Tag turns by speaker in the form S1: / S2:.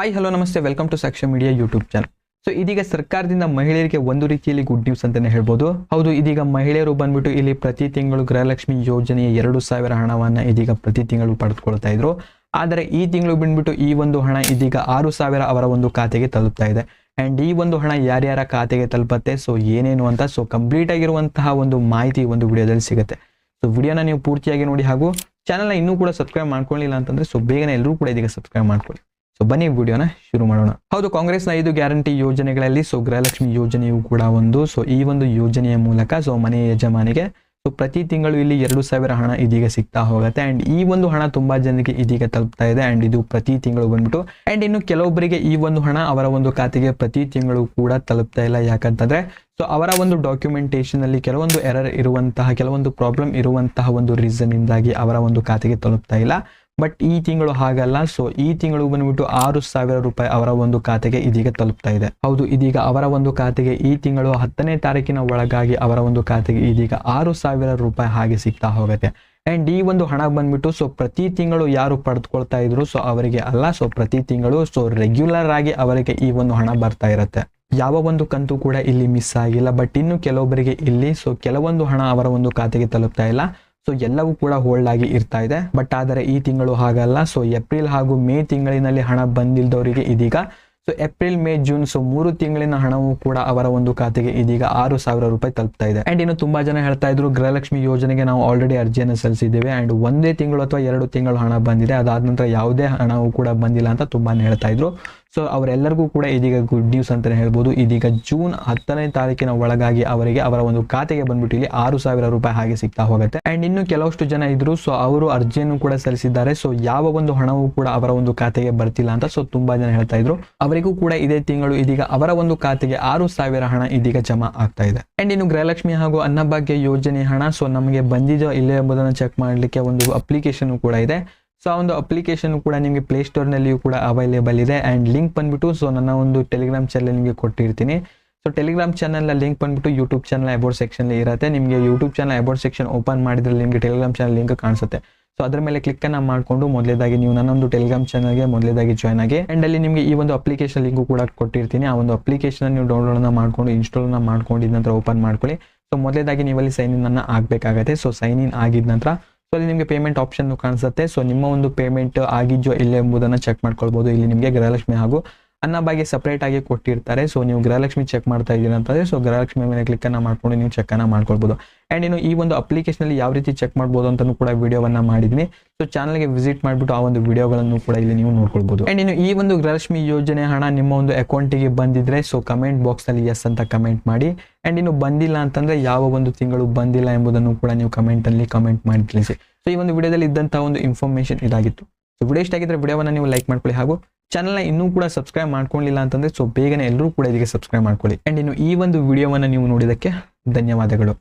S1: Hi hello ನಮಸ್ತೆ. Welcome to Sakshya media YouTube channel so ಇದೀಗ ಸರ್ಕಾರದಿಂದ ಮಹಿಳೆಯರಿಗೆ ಒಂದು ರೀತಿಯಲ್ಲಿ ಗುಡ್ ನ್ಯೂಸ್ ಅಂತಾನೆ ಹೇಳ್ಬೋದು. ಹೌದು, ಇದೀಗ ಮಹಿಳೆಯರು ಬಂದ್ಬಿಟ್ಟು ಇಲ್ಲಿ ಪ್ರತಿ ತಿಂಗಳು ಗೃಹಲಕ್ಷ್ಮಿ ಯೋಜನೆಯ ಎರಡು ಸಾವಿರ ಹಣವನ್ನ ಇದೀಗ ಪ್ರತಿ ತಿಂಗಳು ಪಡೆದುಕೊಳ್ತಾ ಇದ್ರು. ಆದರೆ ಈ ತಿಂಗಳು ಬಂದ್ಬಿಟ್ಟು ಈ ಒಂದು ಹಣ ಇದೀಗ ಆರು ಸಾವಿರ ಅವರ ಒಂದು ಖಾತೆಗೆ ತಲುಪ್ತಾ ಇದೆ. ಅಂಡ್ ಈ ಒಂದು ಹಣ ಯಾರ್ಯಾರ ಖಾತೆಗೆ ತಲುಪತ್ತೆ? ಸೊ ಏನೇನು ಅಂತ? ಸೊ ಕಂಪ್ಲೀಟ್ ಆಗಿರುವಂತಹ ಒಂದು ಮಾಹಿತಿ ಒಂದು ವಿಡಿಯೋದಲ್ಲಿ ಸಿಗುತ್ತೆ. ಸೊ ವಿಡಿಯೋನ ನೀವು ಪೂರ್ತಿಯಾಗಿ ನೋಡಿ ಹಾಗೂ ಚಾನಲ್ನ ಇನ್ನೂ ಕೂಡ ಸಬ್ಸ್ಕ್ರೈಬ್ ಮಾಡ್ಕೊಳ್ಳಿಲ್ಲ ಅಂತಂದ್ರೆ ಸೊ ಬೇಗನೆ ಎಲ್ಲರೂ ಕೂಡ ಇದೀಗ ಸಬ್ಸ್ಕ್ರೈಬ್ ಮಾಡ್ಕೊಳ್ಳಿ. ಸೊ ಬನ್ನಿ ವಿಡಿಯೋನ ಶುರು ಮಾಡೋಣ. ಹೌದು, ಕಾಂಗ್ರೆಸ್ನ ಐದು ಗ್ಯಾರಂಟಿ ಯೋಜನೆಗಳಲ್ಲಿ ಸೊ, ಗೃಹಲಕ್ಷ್ಮಿ ಯೋಜನೆಯು ಕೂಡ ಒಂದು. ಸೊ ಈ ಒಂದು ಯೋಜನೆಯ ಮೂಲಕ ಸೊ, ಮನೆ ಯಜಮಾನಿಗೆ ಸೊ, ಪ್ರತಿ ತಿಂಗಳು ಇಲ್ಲಿ ಎರಡು ಸಾವಿರ ಹಣ ಇದೀಗ ಸಿಗ್ತಾ ಹೋಗುತ್ತೆ. ಅಂಡ್ ಈ ಒಂದು ಹಣ ತುಂಬಾ ಜನರಿಗೆ ಇದೀಗ ತಲುಪ್ತಾ ಇದೆ. ಅಂಡ್ ಇದು ಪ್ರತಿ ತಿಂಗಳು ಬಂದ್ಬಿಟ್ಟು ಅಂಡ್ ಇನ್ನು ಕೆಲವೊಬ್ಬರಿಗೆ ಈ ಒಂದು ಹಣ ಅವರ ಒಂದು ಖಾತೆಗೆ ಪ್ರತಿ ತಿಂಗಳು ಕೂಡ ತಲುಪ್ತಾ ಇಲ್ಲ. ಯಾಕಂತಂದ್ರೆ, ಸೊ, ಅವರ ಒಂದು ಡಾಕ್ಯುಮೆಂಟೇಶನ್ ಅಲ್ಲಿ ಕೆಲವೊಂದು ಎರರ್ ಇರುವಂತಹ, ಕೆಲವೊಂದು ಪ್ರಾಬ್ಲಮ್ ಇರುವಂತಹ ಒಂದು ರೀಸನ್ ಇಂದಾಗಿ ಅವರ ಒಂದು ಖಾತೆಗೆ ತಲುಪ್ತಾ ಇಲ್ಲ. ಬಟ್ ಈ ತಿಂಗಳು ಹಾಗಲ್ಲ. ಸೊ ಈ ತಿಂಗಳು ಬಂದ್ಬಿಟ್ಟು ಆರು ಸಾವಿರ ರೂಪಾಯಿ ಅವರ ಒಂದು ಖಾತೆಗೆ ಇದೀಗ ತಲುಪ್ತಾ ಇದೆ. ಹೌದು, ಇದೀಗ ಅವರ ಒಂದು ಖಾತೆಗೆ ಈ ತಿಂಗಳು ಹತ್ತನೇ ತಾರೀಕಿನ ಒಳಗಾಗಿ ಅವರ ಒಂದು ಖಾತೆಗೆ ಇದೀಗ ಆರು ಸಾವಿರ ರೂಪಾಯಿ ಹಾಗೆ ಸಿಗ್ತಾ ಹೋಗುತ್ತೆ. ಅಂಡ್ ಈ ಒಂದು ಹಣ ಬಂದ್ಬಿಟ್ಟು ಸೊ ಪ್ರತಿ ತಿಂಗಳು ಯಾರು ಪಡೆದುಕೊಳ್ತಾ ಇದ್ರು ಸೊ ಅವರಿಗೆ ಅಲ್ಲ. ಸೊ ಪ್ರತಿ ತಿಂಗಳು ಸೊ ರೆಗ್ಯುಲರ್ ಆಗಿ ಅವರಿಗೆ ಈ ಒಂದು ಹಣ ಬರ್ತಾ ಇರುತ್ತೆ. ಯಾವ ಒಂದು ಕಂತು ಕೂಡ ಇಲ್ಲಿ ಮಿಸ್ ಆಗಿಲ್ಲ. ಬಟ್ ಇನ್ನು ಕೆಲವೊಬ್ಬರಿಗೆ ಇಲ್ಲಿ ಸೊ ಕೆಲವೊಂದು ಹಣ ಅವರ ಒಂದು ಖಾತೆಗೆ ತಲುಪ್ತಾ ಇಲ್ಲ. ಸೊ ಎಲ್ಲವೂ ಕೂಡ ಹೋಲ್ಡ್ ಆಗಿ ಇರ್ತಾ ಇದೆ. ಬಟ್ ಆದರೆ ಈ ತಿಂಗಳು ಹಾಗಲ್ಲ. ಸೊ ಏಪ್ರಿಲ್ ಹಾಗೂ ಮೇ ತಿಂಗಳಿನಲ್ಲಿ ಹಣ ಬಂದಿಲ್ದವರಿಗೆ ಇದೀಗ. So April May June so ಮೂರು ತಿಂಗಳಿನ ಹಣವೂ ಕೂಡ ಅವರ ಒಂದು ಖಾತೆಗೆ ಇದೀಗ ಆರು ಸಾವಿರ ರೂಪಾಯಿ ತಲುಪ್ತಾ ಇದೆ. ಅಂಡ್ ಇನ್ನು ತುಂಬಾ ಜನ ಹೇಳ್ತಾ ಇದ್ರು, ಗೃಹಲಕ್ಷ್ಮಿ ಯೋಜನೆಗೆ ನಾವು ಆಲ್ರೆಡಿ ಅರ್ಜಿಯನ್ನು ಸಲ್ಲಿಸಿದ್ದೇವೆ. ಅಂಡ್ ಒಂದೇ ತಿಂಗಳು ಅಥವಾ ಎರಡು ತಿಂಗಳು ಹಣ ಬಂದಿದೆ. ಅದಾದ ನಂತರ ಯಾವುದೇ ಹಣವೂ ಕೂಡ ಬಂದಿಲ್ಲ ಅಂತ ತುಂಬಾ ಹೇಳ್ತಾ ಇದ್ರು. ಸೊ ಅವರೆಲ್ಲರಿಗೂ ಕೂಡ ಇದೀಗ ಗುಡ್ ನ್ಯೂಸ್ ಅಂತಲೇ ಹೇಳ್ಬೋದು. ಇದೀಗ ಜೂನ್ ಹತ್ತನೇ ತಾರೀಕಿನ ಒಳಗಾಗಿ ಅವರಿಗೆ ಅವರ ಒಂದು ಖಾತೆಗೆ ಬಂದ್ಬಿಟ್ಟು ಇಲ್ಲಿ ಆರು ಸಾವಿರ ರೂಪಾಯಿ ಹಾಗೆ ಸಿಗ್ತಾ ಹೋಗುತ್ತೆ. ಅಂಡ್ ಇನ್ನು ಕೆಲವಷ್ಟು ಜನ ಇದ್ರು ಸೊ ಅವರು ಅರ್ಜಿಯನ್ನು ಕೂಡ ಸಲ್ಲಿಸಿದ್ದಾರೆ. ಸೊ ಯಾವ ಒಂದು ಹಣವೂ ಕೂಡ ಅವರ ಒಂದು ಖಾತೆಗೆ ಬರ್ತಿಲ್ಲ ಅಂತ ಸೊ ತುಂಬಾ ಜನ ಹೇಳ್ತಾ ಇದ್ರು. ಅವರಿಗೂ ಕೂಡ ಇದೇ ತಿಂಗಳು ಇದೀಗ ಅವರ ಒಂದು ಖಾತೆಗೆ ಆರು ಸಾವಿರ ಹಣ ಇದೀಗ ಜಮಾ ಆಗ್ತಾ ಇದೆ. ಅಂಡ್ ಇನ್ನು ಗೃಹಲಕ್ಷ್ಮಿ ಹಾಗೂ ಅನ್ನಭಾಗ್ಯ ಯೋಜನೆ ಹಣ ಸೊ ನಮಗೆ ಬಂದಿದೆಯೋ ಇಲ್ಲೇ ಎಂಬುದನ್ನು ಚೆಕ್ ಮಾಡಲಿಕ್ಕೆ ಒಂದು ಅಪ್ಲಿಕೇಶನ್ ಕೂಡ ಇದೆ. ಸೊ ಆ ಒಂದು ಅಪ್ಲಿಕೇಶನ್ ಕೂಡ ನಿಮಗೆ ಪ್ಲೇಸ್ಟೋರ್ನಲ್ಲಿಯೂ ಕೂಡ ಅವೈಲೇಬಲ್ ಇದೆ. ಆ್ಯಂಡ್ ಲಿಂಕ್ ಬಂದ್ಬಿಟ್ಟು ಸೊ ನನ್ನ ಒಂದು ಟೆಲಿಗ್ರಾಮ್ ಚಾನಲ್ ನಿಮಗೆ ಕೊಟ್ಟಿರ್ತೀನಿ. ಸೊ ಟೆಲಿಗ್ರಾಮ್ ಚಾನಲ್ನ ಲಿಂಕ್ ಬಂದುಬಿಟ್ಟು ಯೂಟ್ಯೂಬ್ ಚಾನಲ್ ಅಬೌಟ್ ಸೆಕ್ಷನ್ಲಿ ಇರುತ್ತೆ. ನಿಮಗೆ YouTube channel about section open ಮಾಡಿದ್ರೆ ನಿಮಗೆ ಟೆಲಿಗ್ರಾಮ್ ಚಾನಲ್ ಲಿಂಕ್ ಕಾಣಿಸುತ್ತೆ. ಸೊ ಅದರ ಮೇಲೆ ಕ್ಲಿಕ್ ಅನ್ನ ಮಾಡಿಕೊಂಡು ಮೊದಲೇದಾಗಿ ನೀವು ನನ್ನೊಂದು ಟೆಲಿಗ್ರಾಮ್ ಚಾನಲ್ಗೆ ಮೊದಲೇದಾಗಿ ಜಾಯ್ನ್ ಆಗಿ ಆ್ಯಂಡ್ ಅಲ್ಲಿ ನಿಮಗೆ ಈ ಒಂದು ಅಪ್ಲಿಕೇಶನ್ ಲಿಂಕ್ ಕೂಡ ಕೊಟ್ಟಿರ್ತೀನಿ. ಆ ಒಂದು ಅಪ್ಲಿಕೇಶನ್ ನೀವು ಡೌನ್ಲೋಡ್ ಮಾಡ್ಕೊಂಡು ಇನ್ಸ್ಟಾಲ್ ಮಾಡ್ಕೊಂಡಿದ ನಂತರ ಓಪನ್ ಮಾಡ್ಕೊಳ್ಳಿ. ಸೊ ಮೊದಲೇದಾಗಿ ನೀವಲ್ಲಿ ಸೈನ್ ಇನ್ ಅನ್ನು ಆಗಬೇಕಾಗತ್ತೆ. ಸೊ ಸೈನ್ ಇನ್ ಆಗಿದ ನಂತರ ಸೊ ಅಲ್ಲಿ ನಿಮಗೆ ಪೇಮೆಂಟ್ ಆಪ್ಷನ್ ಕಾಣಿಸುತ್ತೆ. ಸೊ ನಿಮ್ಮ ಒಂದು ಪೇಮೆಂಟ್ ಆಗಿದೆಯೋ ಇಲ್ಲ ಎಂಬುದನ್ನು ಚೆಕ್ ಮಾಡ್ಕೊಳ್ಬಹುದು ಇಲ್ಲಿ ನಿಮಗೆ ಗೃಹಲಕ್ಷ್ಮಿ ಹಾಗೂ ಅನ್ನಭಾಗ್ಯ ಸಪ್ರೇಟ್ ಆಗಿ ಕೊಟ್ಟಿರ್ತಾರೆ. ಸೊ ನೀವು ಗೃಹಲಕ್ಷ್ಮಿ ಚೆಕ್ ಮಾಡ್ತಾ ಇದ್ದೀರಾ ಅಂತಂದ್ರೆ ಸೊ ಗೃಹಲಕ್ಷ್ಮಿ ಮೇಲೆ ಕ್ಲಿಕ್ ಅನ್ನ ಮಾಡ್ಕೊಂಡು ನೀವು ಚೆಕ್ ಅನ್ನ ಮಾಡ್ಕೊಳ್ಬಹುದು ಅಂಡ್ ಇನ್ನು ಈ ಒಂದು ಅಪ್ಲಿಕೇಶನ್ ಅಲ್ಲಿ ಯಾವ ರೀತಿ ಚೆಕ್ ಮಾಡಬಹುದು ಅಂತಾನು ಕೂಡ ವಿಡಿಯೋವನ್ನ ಮಾಡಿದ್ವಿ ಸೊ ಚಾನಲ್ಗೆ ವಿಸಿಟ್ ಮಾಡ್ಬಿಟ್ಟು ಆ ಒಂದು ವಿಡಿಯೋಗಳನ್ನು ಕೂಡ ಇಲ್ಲಿ ನೀವು ನೋಡ್ಕೊಳ್ಬಹುದು ಅಂಡ್ ಇನ್ನು ಈ ಒಂದು ಗೃಹಲಕ್ಷ್ಮಿ ಯೋಜನೆ ಹಣ ನಿಮ್ಮ ಒಂದು ಅಕೌಂಟಿಗೆ ಬಂದಿದ್ರೆ ಸೊ ಕಮೆಂಟ್ ಬಾಕ್ಸ್ ಅಲ್ಲಿ ಎಸ್ ಅಂತ ಕಮೆಂಟ್ ಮಾಡಿ. ಅಂಡ್ ಇನ್ನು ಬಂದಿಲ್ಲ ಅಂತಂದ್ರೆ ಯಾವ ಒಂದು ತಿಂಗಳು ಬಂದಿಲ್ಲ ಎಂಬುದನ್ನು ಕೂಡ ನೀವು ಕಮೆಂಟ್ ಅಲ್ಲಿ ಕಮೆಂಟ್ ಮಾಡಿ ತಿಳಿಸಿ. ಸೊ ಈ ಒಂದು ವಿಡಿಯೋದಲ್ಲಿ ಇದ್ದಂತಹ ಒಂದು ಇನ್ಫಾರ್ಮೇಶನ್ ಇದಾಗಿತ್ತು. ವಿಡಿಯೋ ಇಷ್ಟ ಆಗಿದ್ರೆ ವಿಡಿಯೋವನ್ನು ನೀವು ಲೈಕ್ ಮಾಡ್ಕೊಳ್ಳಿ ಹಾಗೂ ಚಾನಲ್ನ ಇನ್ನೂ ಕೂಡ ಸಬ್ಸ್ಕ್ರೈಬ್ ಮಾಡ್ಕೊಳ್ಳಿಲ್ಲ ಅಂತಂದರೆ ಸೊ ಬೇಗನೆ ಎಲ್ಲರೂ ಕೂಡ ಇದಕ್ಕೆ ಸಬ್ಸ್ಕ್ರೈಬ್ ಮಾಡ್ಕೊಳ್ಳಿ. ಆ್ಯಂಡ್ ಇನ್ನು ಈ ಒಂದು ವಿಡಿಯೋವನ್ನು ನೀವು ನೋಡಿದ್ದಕ್ಕೆ ಧನ್ಯವಾದಗಳು.